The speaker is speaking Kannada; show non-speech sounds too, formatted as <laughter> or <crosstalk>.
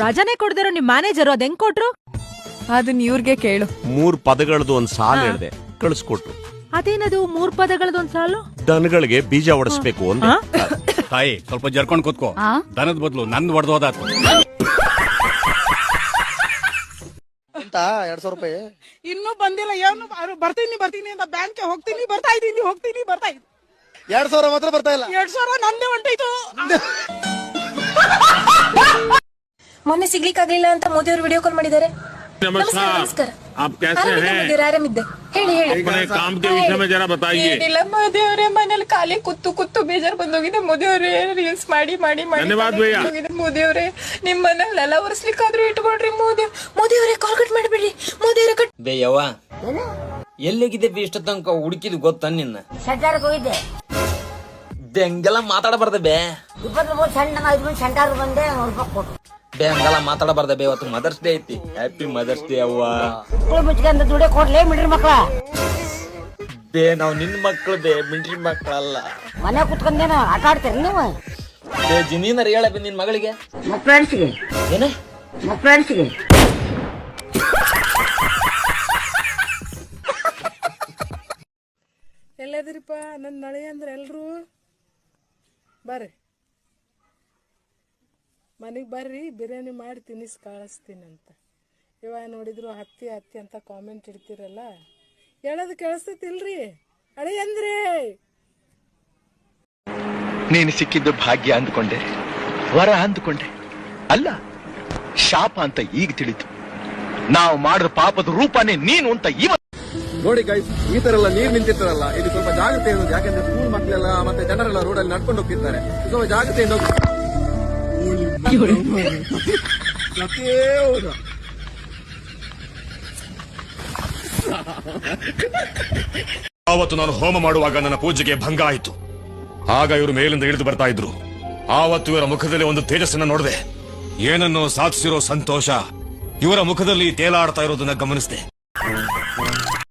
ರಜಾನೆ ಕೊಡ್ದಿರೋ ನಿಮ್ ಮ್ಯಾನೇಜರ್ ಅದ್ ಹೆಂಗ್ ಕೊಟ್ರು? ಅದನ್ನ ಇವ್ರಿಗೆ ಕೇಳು. ಮೂರ್ ಪದಗಳದ್ದು ಒಂದ್ ಸಾಲು ಹೇಳ್ದೆ ಕಳಿಸ್ಕೊಟ್ರು. ಅದೇನದು ಮೂರ್ ಪದಗಳದೊಂದ್ ಸಾಲು? ದನಗಳಿಗೆ ಬೀಜ ಹೊಡಿಸ್ಬೇಕು ಅಂತ? ತಾಯಿ ಸ್ವಲ್ಪ ಜರ್ಕೊಂಡ್ ಕೂತ್ಕೋ. ದನದ ಬದಲು ನನ್ ಹೊಡೆದೋದಾತು ಅಂತ ಎರಡ್ ಸಾವಿರ ರೂಪಾಯಿ? ಇನ್ನೂ ಬಂದಿಲ್ಲ ಏನು ಅವ್ರು ಬರ್ತೀನಿ ಬರ್ತೀನಿ ಅಂತ ಬ್ಯಾಂಕ್ ಹೋಗ್ತೀನಿ ಬರ್ತಾ ಇದ್ದೀನಿ ಹೋಗ್ತೀನಿ ಬರ್ತಾ ಇದ್ದೀನಿ ಎರಡ್ ಸಾವಿರ ಮಾತ್ರ ಬರ್ತಾ ಇಲ್ಲ. ಎರಡ್ ಸಾವಿರ ನಂದೇ ಹೊಂಟೈತು <laughs> ಮೊನ್ನೆ ಸಿಗ್ಲಿಕ್ಕಾಗ್ಲಿಲ್ಲ ಅಂತ ಮೋದಿ ಅವರು ವಿಡಿಯೋ ಕಾಲ್ ಮಾಡಿದ್ದಾರೆ ನಮಸ್ಕಾರ ನಮಸ್ಕಾರ आप कैसे ಆರಾಮಿದ್ದೆ हैं ಮೋದಿ ಅವ್ರೆ, ಆರಾಮಿದ್ದೆ ಹೇಳಿ ಹೇಳಿ अपने काम के विषय में जरा बताइए ಏನಿಲ್ಲ ಮೋದಿ ಅವರೇ ಮನೇಲಿ ಖಾಲಿ ಕುತ್ತು ಕುತ್ತು ಬೇಜಾರ್ ಬಂದೋಗಿದೆ ಮೋದಿ ಅವರೇ ರೀಲ್ಸ್ ಮಾಡಿ ಮಾಡಿ ಮಾಡಿ ಧನ್ಯವಾದ ತಲೆ ಭಯ್ಯ. ಕೆಟ್ಟೋಗಿದೆ ಮೋದಿ ಅವರೇ ನಿಮ್ ಮನೆಯಲ್ಲೆಲ್ಲ ಒರೆಸ್ಲಿಕ್ಕಾದ್ರೂ ಇಟ್ಕೊಳ್ರಿ ಮೋದಿ ಮೋದಿ ಅವರೇ ಕಾಲ್ ಕಟ್ ಮಾಡಬೇಡಿ ಮೋದಿ ಅವರೇ ಕಟ್ ಬೇ ಯವ್ವ ಎಲ್ಲಿಗಿದ್ದೆ ಬಿ ಇಷ್ಟ ತನಕ ಹುಡುಕಿದ್ ಗೊತ್ತ ನಿನ್ನ ಸೆಂಟರ್ಗೆ ಹೋಗಿದ್ದೆ ಬೇ ಹಂಗೆಲ್ಲ ಮಾತಾಡಬಾರ್ದ ಬೇ ಇಪ್ಪತ್ತು ಮೂರು ಸಣ್ಣ ಐದು ಮಂದಿ ಸೆಂಟರ್ ಬಂದೆ ನೂರು ರೂಪಾಯಿ ಕೊಟ್ಟು ಬೇ ಹಂಗಲ್ಲ ಮಾತಾಡಬಾರ್ದ ಬೇ ಇವತ್ತು. ಮದರ್ಸ್ ಡೇ ಐತಿ. ಹ್ಯಾಪಿ ಮದರ್ಸ್ ಡೇ ಅವ್ವ. ಮುಚ್ಕೊಂಡು ದುಡ್ಡೆ ಕೊಡ್ಲೇ ಮಿಡ್ರಿ ಮಕ್ಳ. ಬೇ ನಾವ್ ನಿನ್ ಮಕ್ಳು ಬೇ ಮಿಡ್ರಿ ಮಕ್ಳಲ್ಲ. ಮನೆ ಕುತ್ಕೊಂಡೇನ ಆಟ ಆಡ್ತೀರಿ ನೀವು? ಬೇ ಜಿನೀನರ್ ಹೇಳ ಬೇ ನಿನ್ ಮಗಳಿಗೆ. ಫ್ರೆಂಡ್ಸ್ಗೆ. ಏನ? ಫ್ರೆಂಡ್ಸ್ಗೆ. ಎಲ್ಲದಿರಿಪ್ಪ ನನ್ನ ನಳಿ ಅಂದ್ರೆ ಎಲ್ರು? ಬರ್ರಿ ಮನೆಗೆ ಬರ್ರಿ ಬಿರಿಯಾನಿ ಮಾಡಿ ತಿನ್ನಿಸಿ ಕಳಿಸ್ತೀನಿ ಅಂತ. ಇವಾಗ ನೋಡಿದ್ರು ಹತ್ತಿ ಹತ್ತಿ ಅಂತ ಕಾಮೆಂಟ್ ಇಡ್ತೀರಲ್ಲ. ಹೇಳೋದು ಕೇಳಿಸ್ತೈತಿಲ್ರಿ ಅಳಿ ಅಂದ್ರೆ? ನೀನು ಸಿಕ್ಕಿದ್ದು ಭಾಗ್ಯ ಅಂದ್ಕೊಂಡೆ. ವರ ಅಂದ್ಕೊಂಡೆ. ಅಲ್ಲ ಶಾಪ ಅಂತ ಈಗ ತಿಳಿತು. ನಾವು ಮಾಡಿದ ಪಾಪದ ರೂಪನೇ ನೀನು ಅಂತ ಇವ ನೋಡಿ ಗೈಸ್ ಈ ತರ ಎಲ್ಲ ನೀರ್ ನಿಂತಿರ್ತಾರಲ್ಲ ಇದು ಸ್ವಲ್ಪ ಜಾಗ್ರತೆ ಇರೋದು. ಯಾಕಂದ್ರೆ ಸ್ಕೂಲ್ ಮಕ್ಕಳೆಲ್ಲ ಮತ್ತೆ ಜನರೆಲ್ಲ ರೋಡಲ್ಲಿ ನಡ್ಕೊಂಡು ಹೋಗ್ತಿರ್ತಾರೆ. ಸ್ವಲ್ಪ ಜಾಗ್ರತೆಯಿಂದ. ಆವತ್ತು ನಾನು ಹೋಮ ಮಾಡುವಾಗ ನನ್ನ ಪೂಜೆಗೆ ಭಂಗ ಆಯಿತು. ಆಗ ಇವರು ಮೇಲಿಂದ ಇಳಿದು ಬರ್ತಾ ಇದ್ರು. ಆವತ್ತು ಇವರ ಮುಖದಲ್ಲಿ ಒಂದು ತೇಜಸ್ಸನ್ನ ನೋಡಿದೆ. ಏನನ್ನು ಸಾಧಿಸಿರೋ ಸಂತೋಷ ಇವರ ಮುಖದಲ್ಲಿ ತೇಲಾಡ್ತಾ ಇರೋದನ್ನ ಗಮನಿಸಿದೆ.